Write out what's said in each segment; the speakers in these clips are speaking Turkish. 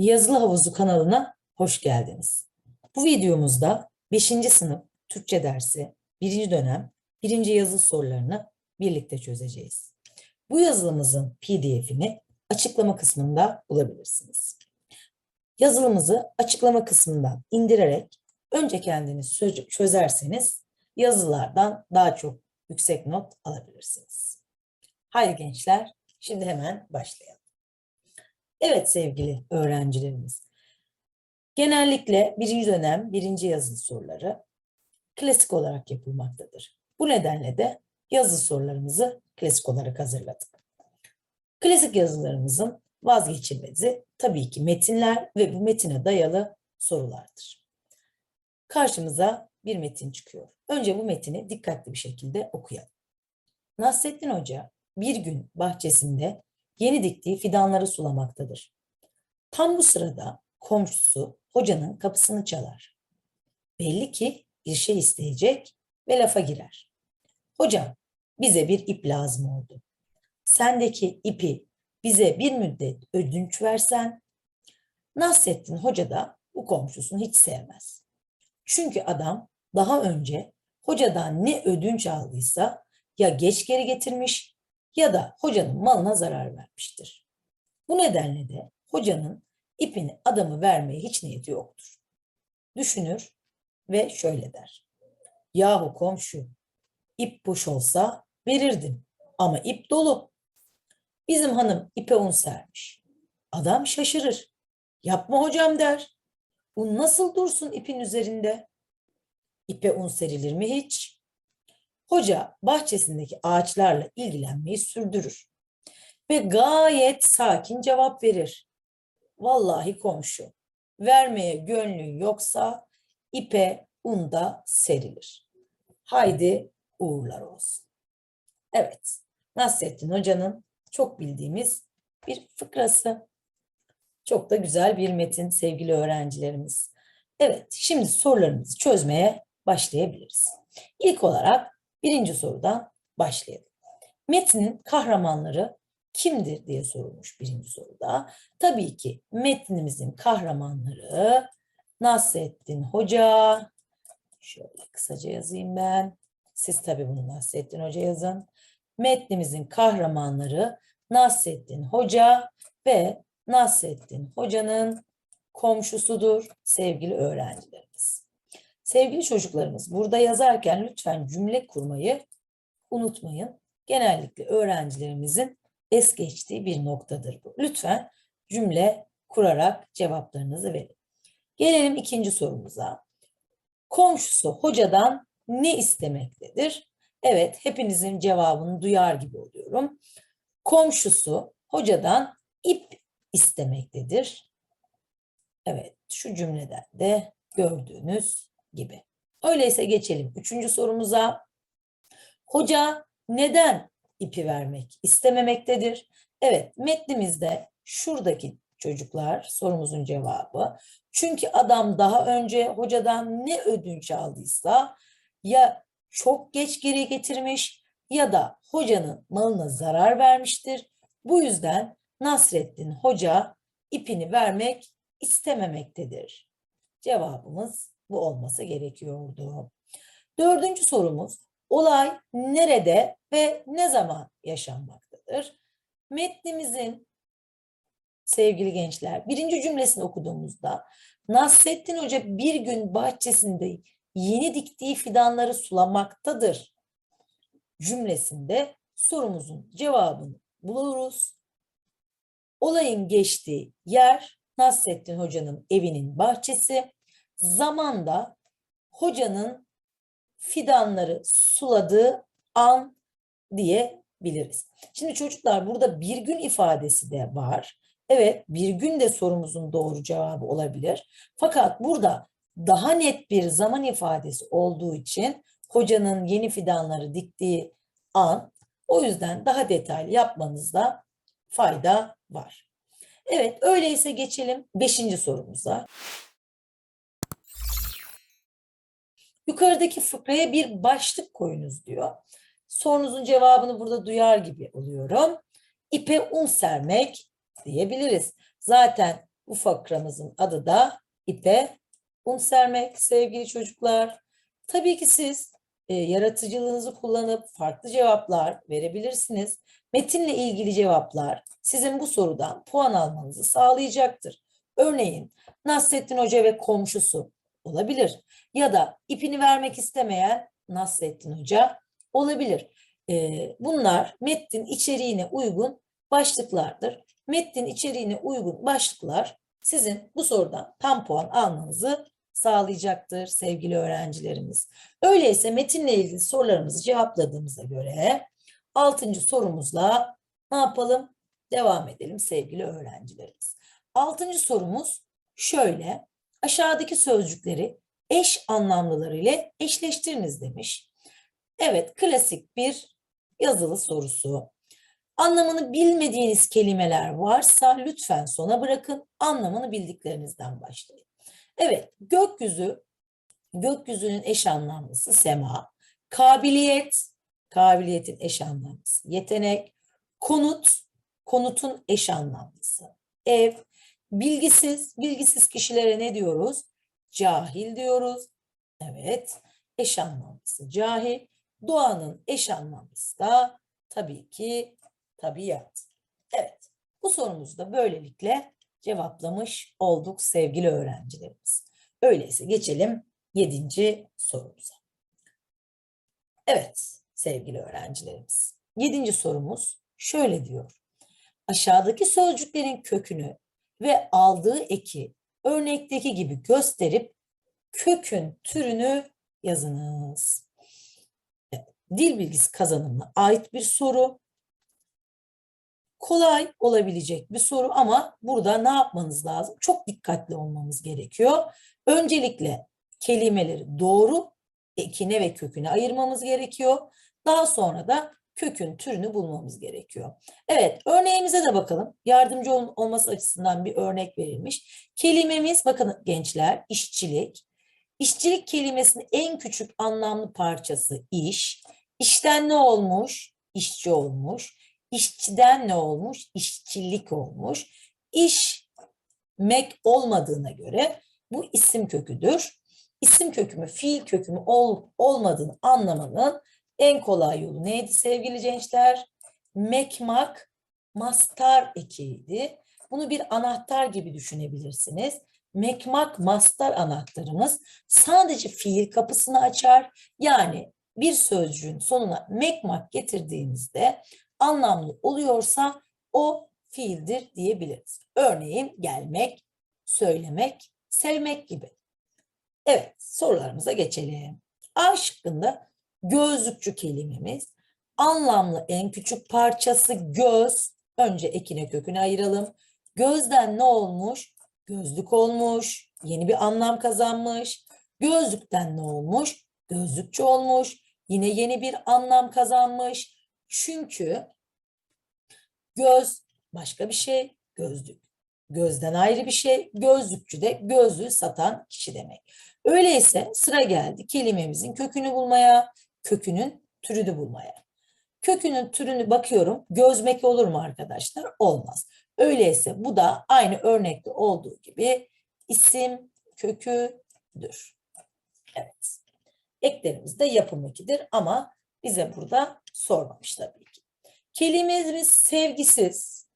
Yazılı Havuzu kanalına hoş geldiniz. Bu videomuzda 5. sınıf Türkçe dersi 1. dönem 1. yazılı sorularını birlikte çözeceğiz. Bu yazılımızın PDF'ini açıklama kısmında bulabilirsiniz. Yazılımızı açıklama kısmından indirerek önce kendiniz çö- çözerseniz yazılardan daha çok yüksek not alabilirsiniz. Haydi gençler, şimdi hemen başlayalım. Evet sevgili öğrencilerimiz. Genellikle birinci dönem birinci yazılı soruları klasik olarak yapılmaktadır. Bu nedenle de yazılı sorularımızı klasik olarak hazırladık. Klasik yazılarımızın vazgeçilmezi tabii ki metinler ve bu metine dayalı sorulardır. Karşımıza bir metin çıkıyor. Önce bu metini dikkatli bir şekilde okuyalım. Nasrettin Hoca bir gün bahçesinde yeni diktiği fidanları sulamaktadır. Tam bu sırada komşusu hocanın kapısını çalar. Belli ki bir şey isteyecek ve lafa girer. Hocam bize bir ip lazım oldu. Sendeki ipi bize bir müddet ödünç versen. Nasrettin Hoca da bu komşusunu hiç sevmez. Çünkü adam daha önce hocadan ne ödünç aldıysa ya geç geri getirmiş ya da hocanın malına zarar vermiştir. Bu nedenle de hocanın ipini adamı vermeye hiç niyeti yoktur. Düşünür ve şöyle der. Yahu komşu, ip boş olsa verirdim ama ip dolu. Bizim hanım ipe un sermiş. Adam şaşırır. Yapma hocam der. Un nasıl dursun ipin üzerinde? İpe un serilir mi hiç? Hoca bahçesindeki ağaçlarla ilgilenmeyi sürdürür ve gayet sakin cevap verir. Vallahi komşu, vermeye gönlün yoksa ipe un da serilir. Haydi uğurlar olsun. Evet, Nasrettin Hoca'nın çok bildiğimiz bir fıkrası. Çok da güzel bir metin sevgili öğrencilerimiz. Evet, şimdi sorularımızı çözmeye başlayabiliriz. İlk olarak birinci sorudan başlayalım. Metnin kahramanları kimdir diye sorulmuş birinci soruda. Tabii ki metnimizin kahramanları Nasrettin Hoca. Şöyle kısaca yazayım ben. Siz tabii bunu Nasrettin Hoca yazın. Metnimizin kahramanları Nasrettin Hoca ve Nasrettin Hoca'nın komşusudur sevgili öğrencilerimiz. Sevgili çocuklarımız burada yazarken lütfen cümle kurmayı unutmayın. Genellikle öğrencilerimizin es geçtiği bir noktadır bu. Lütfen cümle kurarak cevaplarınızı verin. Gelelim ikinci sorumuza. Komşusu hocadan ne istemektedir? Evet, hepinizin cevabını duyar gibi oluyorum. Komşusu hocadan ip istemektedir. Evet, şu cümleden de gördüğünüz gibi. Öyleyse geçelim üçüncü sorumuza. Hoca neden ipi vermek istememektedir? Evet, metnimizde şuradaki çocuklar sorumuzun cevabı. Çünkü adam daha önce hocadan ne ödünç aldıysa ya çok geç geri getirmiş ya da hocanın malına zarar vermiştir. Bu yüzden Nasrettin Hoca ipini vermek istememektedir. Cevabımız bu olması gerekiyordu. Dördüncü sorumuz olay nerede ve ne zaman yaşanmaktadır? Metnimizin sevgili gençler birinci cümlesini okuduğumuzda Nasrettin Hoca bir gün bahçesinde yeni diktiği fidanları sulamaktadır cümlesinde sorumuzun cevabını buluruz. Olayın geçtiği yer Nasrettin Hoca'nın evinin bahçesi. Zamanda hocanın fidanları suladığı an diyebiliriz. Şimdi çocuklar burada bir gün ifadesi de var. Evet bir gün de sorumuzun doğru cevabı olabilir. Fakat burada daha net bir zaman ifadesi olduğu için hocanın yeni fidanları diktiği an o yüzden daha detaylı yapmanızda fayda var. Evet öyleyse geçelim beşinci sorumuza. Yukarıdaki fıkraya bir başlık koyunuz diyor. Sorunuzun cevabını burada duyar gibi oluyorum. İpe un sermek diyebiliriz. Zaten Bu fakramızın adı da ipe un sermek sevgili çocuklar. Tabii ki siz e, yaratıcılığınızı kullanıp farklı cevaplar verebilirsiniz. Metinle ilgili cevaplar sizin bu sorudan puan almanızı sağlayacaktır. Örneğin Nasrettin Hoca ve komşusu olabilir. Ya da ipini vermek istemeyen Nasrettin Hoca olabilir. Ee, bunlar metnin içeriğine uygun başlıklardır. Metnin içeriğine uygun başlıklar sizin bu sorudan tam puan almanızı sağlayacaktır sevgili öğrencilerimiz. Öyleyse metinle ilgili sorularımızı cevapladığımıza göre altıncı sorumuzla ne yapalım? Devam edelim sevgili öğrencilerimiz. Altıncı sorumuz şöyle. Aşağıdaki sözcükleri eş anlamlıları ile eşleştiriniz demiş. Evet, klasik bir yazılı sorusu. Anlamını bilmediğiniz kelimeler varsa lütfen sona bırakın. Anlamını bildiklerinizden başlayın. Evet, gökyüzü, gökyüzünün eş anlamlısı sema. Kabiliyet, kabiliyetin eş anlamlısı. Yetenek, konut, konutun eş anlamlısı. Ev, bilgisiz, bilgisiz kişilere ne diyoruz? Cahil diyoruz. Evet, eş anlamlısı cahil. Doğanın eş anlamlısı da tabii ki tabiat. Evet, bu sorumuzu da böylelikle cevaplamış olduk sevgili öğrencilerimiz. Öyleyse geçelim yedinci sorumuza. Evet sevgili öğrencilerimiz. Yedinci sorumuz şöyle diyor. Aşağıdaki sözcüklerin kökünü ve aldığı eki örnekteki gibi gösterip kökün türünü yazınız. Dil bilgisi kazanımına ait bir soru. Kolay olabilecek bir soru ama burada ne yapmanız lazım? Çok dikkatli olmamız gerekiyor. Öncelikle kelimeleri doğru ekine ve köküne ayırmamız gerekiyor. Daha sonra da kökün türünü bulmamız gerekiyor. Evet, örneğimize de bakalım. Yardımcı ol- olması açısından bir örnek verilmiş. Kelimemiz, bakın gençler, işçilik. İşçilik kelimesinin en küçük anlamlı parçası iş. İşten ne olmuş? İşçi olmuş. İşçiden ne olmuş? İşçilik olmuş. İşmek olmadığına göre bu isim köküdür. İsim kökü mü, fiil kökü mü ol, olmadığını anlamanın en kolay yolu neydi sevgili gençler? Mekmak, mastar ekiydi. Bunu bir anahtar gibi düşünebilirsiniz. Mekmak, mastar anahtarımız sadece fiil kapısını açar. Yani bir sözcüğün sonuna mekmak getirdiğimizde anlamlı oluyorsa o fiildir diyebiliriz. Örneğin gelmek, söylemek, sevmek gibi. Evet, sorularımıza geçelim. A şıkkında gözlükçü kelimemiz. Anlamlı en küçük parçası göz. Önce ekine köküne ayıralım. Gözden ne olmuş? Gözlük olmuş. Yeni bir anlam kazanmış. Gözlükten ne olmuş? Gözlükçü olmuş. Yine yeni bir anlam kazanmış. Çünkü göz başka bir şey, gözlük. Gözden ayrı bir şey, gözlükçü de gözlüğü satan kişi demek. Öyleyse sıra geldi kelimemizin kökünü bulmaya, kökünün türünü bulmaya. Kökünün türünü bakıyorum. Gözmek olur mu arkadaşlar? Olmaz. Öyleyse bu da aynı örnekte olduğu gibi isim köküdür. Evet. Eklerimiz de yapım ekidir ama bize burada sormamış tabii ki. Kelimemiz sevgisiz.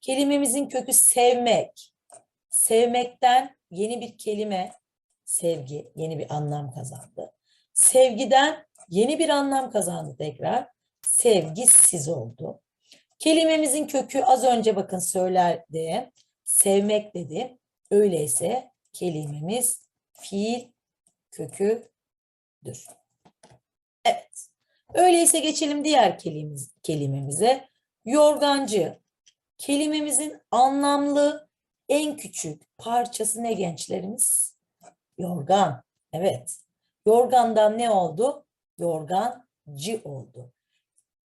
Kelimemizin kökü sevmek. Sevmekten yeni bir kelime sevgi, yeni bir anlam kazandı. Sevgiden yeni bir anlam kazandı tekrar. Sevgisiz oldu. Kelimemizin kökü az önce bakın söylerdi. Sevmek dedi. Öyleyse kelimemiz fiil köküdür. Evet. Öyleyse geçelim diğer kelimemiz, kelimemize. Yorgancı. Kelimemizin anlamlı en küçük parçası ne gençlerimiz? Yorgan. Evet. Yorgandan ne oldu? Yorgancı oldu.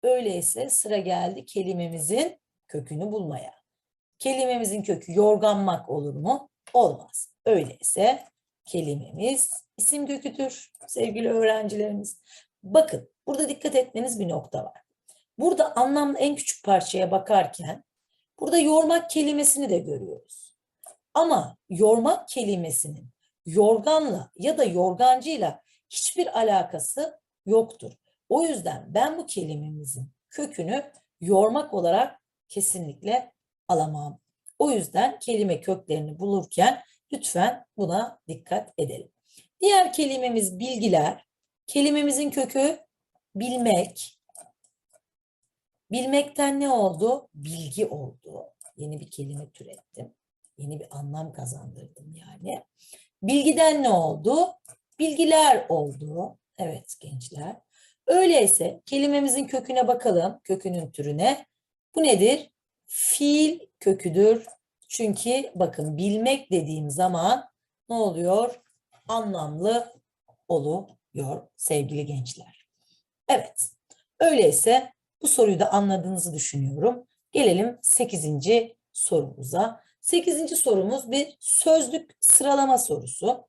Öyleyse sıra geldi kelimemizin kökünü bulmaya. Kelimemizin kökü yorganmak olur mu? Olmaz. Öyleyse kelimemiz isim köküdür sevgili öğrencilerimiz. Bakın burada dikkat etmeniz bir nokta var. Burada anlamlı en küçük parçaya bakarken burada yormak kelimesini de görüyoruz. Ama yormak kelimesinin yorganla ya da yorgancıyla hiçbir alakası yoktur. O yüzden ben bu kelimemizin kökünü yormak olarak kesinlikle alamam. O yüzden kelime köklerini bulurken lütfen buna dikkat edelim. Diğer kelimemiz bilgiler. Kelimemizin kökü bilmek. Bilmekten ne oldu? Bilgi oldu. Yeni bir kelime türettim. Yeni bir anlam kazandırdım yani. Bilgiden ne oldu? Bilgiler oldu. Evet gençler. Öyleyse kelimemizin köküne bakalım. Kökünün türüne. Bu nedir? Fiil köküdür. Çünkü bakın bilmek dediğim zaman ne oluyor? Anlamlı oluyor sevgili gençler. Evet. Öyleyse bu soruyu da anladığınızı düşünüyorum. Gelelim 8. sorumuza. 8. sorumuz bir sözlük sıralama sorusu.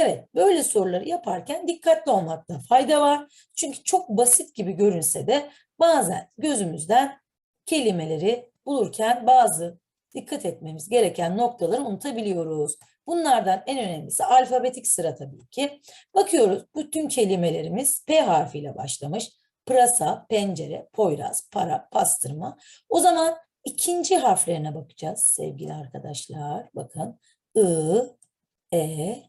Evet, böyle soruları yaparken dikkatli olmakta fayda var. Çünkü çok basit gibi görünse de bazen gözümüzden kelimeleri bulurken bazı dikkat etmemiz gereken noktaları unutabiliyoruz. Bunlardan en önemlisi alfabetik sıra tabii ki. Bakıyoruz bütün kelimelerimiz P harfiyle başlamış. Pırasa, pencere, poyraz, para, pastırma. O zaman ikinci harflerine bakacağız sevgili arkadaşlar. Bakın I, E,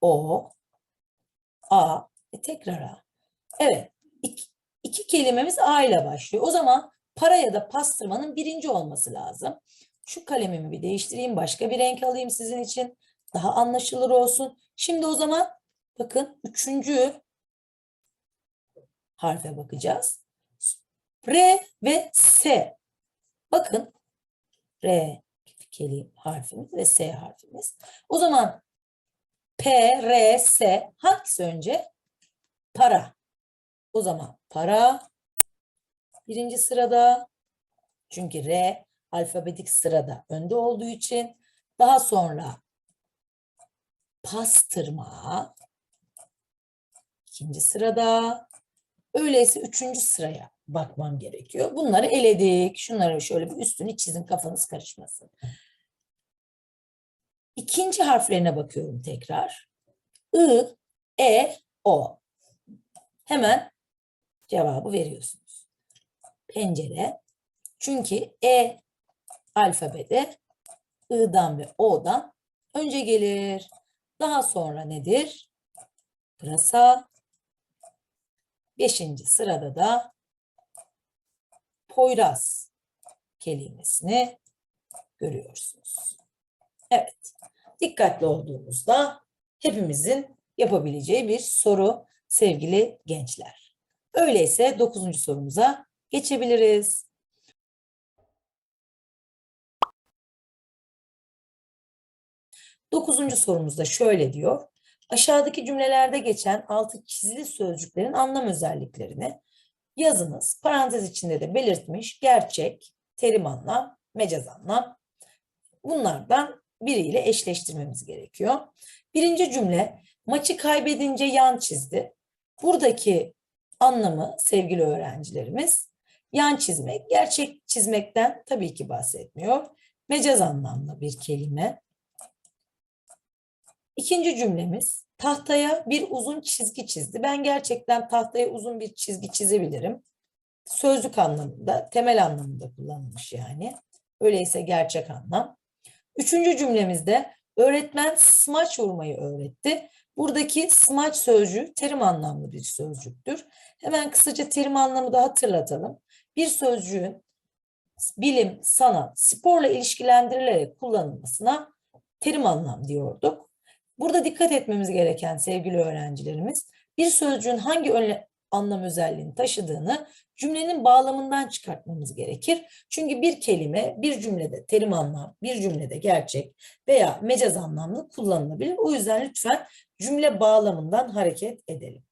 O, A, e, tekrar A. Evet, iki, iki kelimemiz A ile başlıyor. O zaman para ya da pastırmanın birinci olması lazım. Şu kalemimi bir değiştireyim, başka bir renk alayım sizin için. Daha anlaşılır olsun. Şimdi o zaman bakın üçüncü harfe bakacağız. R ve S. Bakın R kelim harfimiz ve S harfimiz. O zaman P, R, S hangisi önce? Para. O zaman para birinci sırada. Çünkü R alfabetik sırada önde olduğu için. Daha sonra pastırma ikinci sırada. Öyleyse üçüncü sıraya bakmam gerekiyor. Bunları eledik. Şunları şöyle bir üstünü çizin kafanız karışmasın. İkinci harflerine bakıyorum tekrar. I, E, O. Hemen cevabı veriyorsunuz. Pencere. Çünkü E alfabede I'dan ve O'dan önce gelir. Daha sonra nedir? Pırasa. Beşinci sırada da Poyraz kelimesini görüyorsunuz. Evet, dikkatli olduğumuzda hepimizin yapabileceği bir soru sevgili gençler. Öyleyse dokuzuncu sorumuza geçebiliriz. Dokuzuncu sorumuzda şöyle diyor. Aşağıdaki cümlelerde geçen altı çizili sözcüklerin anlam özelliklerini yazınız. Parantez içinde de belirtmiş gerçek, terim anlam, mecaz anlam. Bunlardan biriyle eşleştirmemiz gerekiyor. Birinci cümle maçı kaybedince yan çizdi. Buradaki anlamı sevgili öğrencilerimiz yan çizmek, gerçek çizmekten tabii ki bahsetmiyor. Mecaz anlamlı bir kelime. İkinci cümlemiz tahtaya bir uzun çizgi çizdi. Ben gerçekten tahtaya uzun bir çizgi çizebilirim. Sözlük anlamında, temel anlamında kullanılmış yani. Öyleyse gerçek anlam. Üçüncü cümlemizde öğretmen smaç vurmayı öğretti. Buradaki smaç sözcüğü terim anlamlı bir sözcüktür. Hemen kısaca terim anlamı da hatırlatalım. Bir sözcüğün bilim, sanat, sporla ilişkilendirilerek kullanılmasına terim anlam diyorduk. Burada dikkat etmemiz gereken sevgili öğrencilerimiz, bir sözcüğün hangi anlam özelliğini taşıdığını cümlenin bağlamından çıkartmamız gerekir. Çünkü bir kelime bir cümlede terim anlam, bir cümlede gerçek veya mecaz anlamlı kullanılabilir. O yüzden lütfen cümle bağlamından hareket edelim.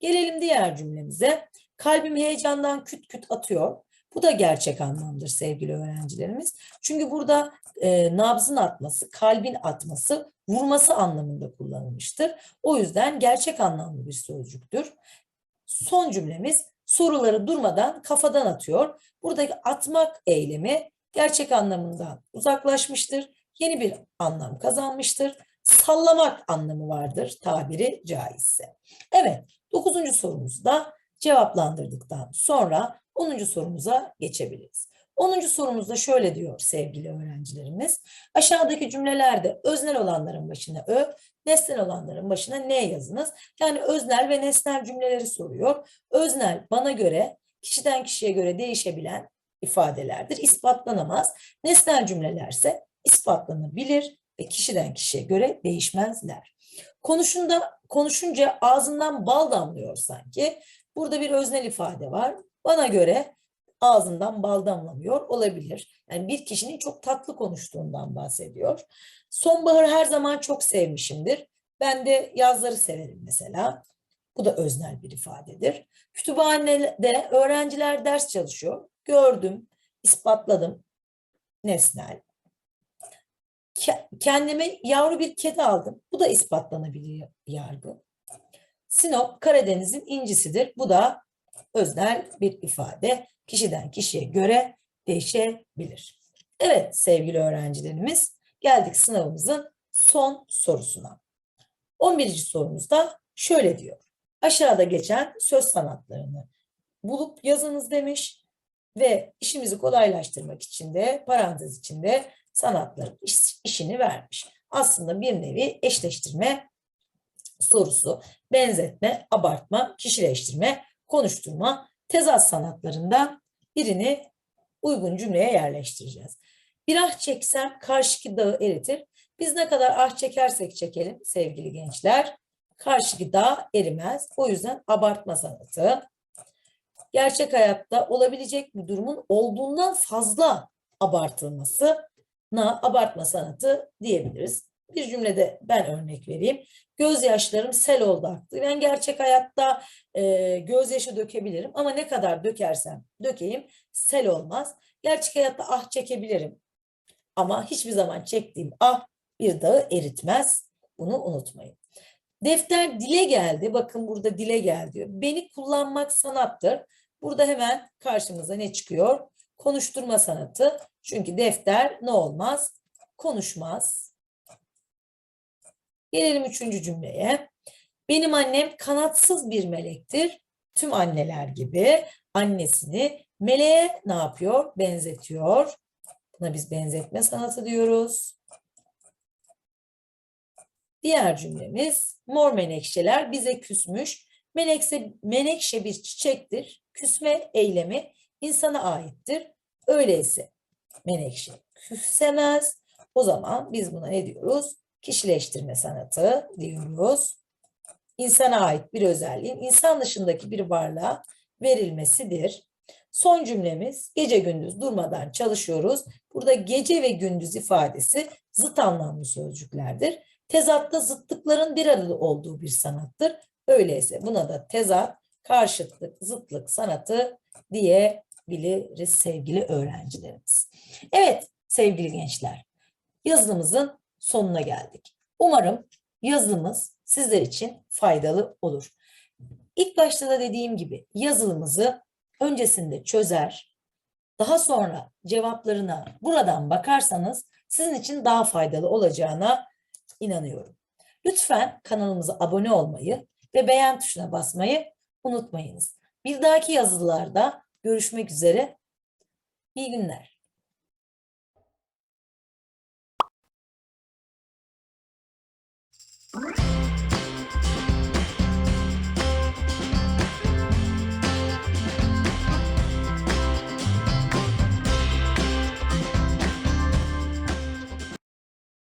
Gelelim diğer cümlemize. Kalbim heyecandan küt küt atıyor. Bu da gerçek anlamdır sevgili öğrencilerimiz. Çünkü burada e, nabzın atması, kalbin atması, vurması anlamında kullanılmıştır. O yüzden gerçek anlamlı bir sözcüktür. Son cümlemiz soruları durmadan kafadan atıyor. Buradaki atmak eylemi gerçek anlamından uzaklaşmıştır. yeni bir anlam kazanmıştır. Sallamak anlamı vardır tabiri caizse. Evet, dokuzuncu sorumuzu da cevaplandırdıktan sonra onuncu sorumuza geçebiliriz. Onuncu sorumuzda şöyle diyor sevgili öğrencilerimiz. Aşağıdaki cümlelerde öznel olanların başına ö, nesnel olanların başına ne yazınız? Yani öznel ve nesnel cümleleri soruyor. Öznel bana göre kişiden kişiye göre değişebilen ifadelerdir. İspatlanamaz. Nesnel cümlelerse ispatlanabilir ve kişiden kişiye göre değişmezler. Konuşunda, konuşunca ağzından bal damlıyor sanki. Burada bir öznel ifade var. Bana göre ağzından bal damlamıyor olabilir. Yani bir kişinin çok tatlı konuştuğundan bahsediyor. Sonbaharı her zaman çok sevmişimdir. Ben de yazları severim mesela. Bu da öznel bir ifadedir. Kütüphanede öğrenciler ders çalışıyor. Gördüm, ispatladım. Nesnel. Kendime yavru bir kedi aldım. Bu da ispatlanabilir yargı. Sinop Karadeniz'in incisidir. Bu da öznel bir ifade. Kişiden kişiye göre değişebilir. Evet sevgili öğrencilerimiz geldik sınavımızın son sorusuna. 11. sorumuzda şöyle diyor. Aşağıda geçen söz sanatlarını bulup yazınız demiş ve işimizi kolaylaştırmak için de parantez içinde sanatların iş, işini vermiş. Aslında bir nevi eşleştirme sorusu, benzetme, abartma, kişileştirme, konuşturma, tezat sanatlarından birini uygun cümleye yerleştireceğiz. Bir ah çeksem karşıki dağı eritir. Biz ne kadar ah çekersek çekelim sevgili gençler, karşıki dağ erimez. O yüzden abartma sanatı. Gerçek hayatta olabilecek bir durumun olduğundan fazla abartılması na abartma sanatı diyebiliriz. Bir cümlede ben örnek vereyim. Gözyaşlarım sel oldu aktı. Ben gerçek hayatta e, gözyaşı dökebilirim ama ne kadar dökersem dökeyim sel olmaz. Gerçek hayatta ah çekebilirim ama hiçbir zaman çektiğim ah bir dağı eritmez. Bunu unutmayın. Defter dile geldi. Bakın burada dile geldi diyor. Beni kullanmak sanattır. Burada hemen karşımıza ne çıkıyor? Konuşturma sanatı. Çünkü defter ne olmaz? Konuşmaz. Gelelim üçüncü cümleye. Benim annem kanatsız bir melektir. Tüm anneler gibi annesini meleğe ne yapıyor? Benzetiyor. Buna biz benzetme sanatı diyoruz. Diğer cümlemiz mor menekşeler bize küsmüş. Menekşe, menekşe bir çiçektir. Küsme eylemi insana aittir. Öyleyse menekşe küsemez. O zaman biz buna ne diyoruz? Kişileştirme sanatı diyoruz. İnsana ait bir özelliğin insan dışındaki bir varlığa verilmesidir. Son cümlemiz gece gündüz durmadan çalışıyoruz. Burada gece ve gündüz ifadesi zıt anlamlı sözcüklerdir. Tezatta zıtlıkların bir arada olduğu bir sanattır. Öyleyse buna da tezat, karşıtlık, zıtlık sanatı diyebiliriz sevgili öğrencilerimiz. Evet sevgili gençler, yazılımızın sonuna geldik. Umarım yazılımız sizler için faydalı olur. İlk başta da dediğim gibi yazılımızı öncesinde çözer, daha sonra cevaplarına buradan bakarsanız sizin için daha faydalı olacağına inanıyorum. Lütfen kanalımıza abone olmayı ve beğen tuşuna basmayı unutmayınız. Bir dahaki yazılarda görüşmek üzere. İyi günler. Bye.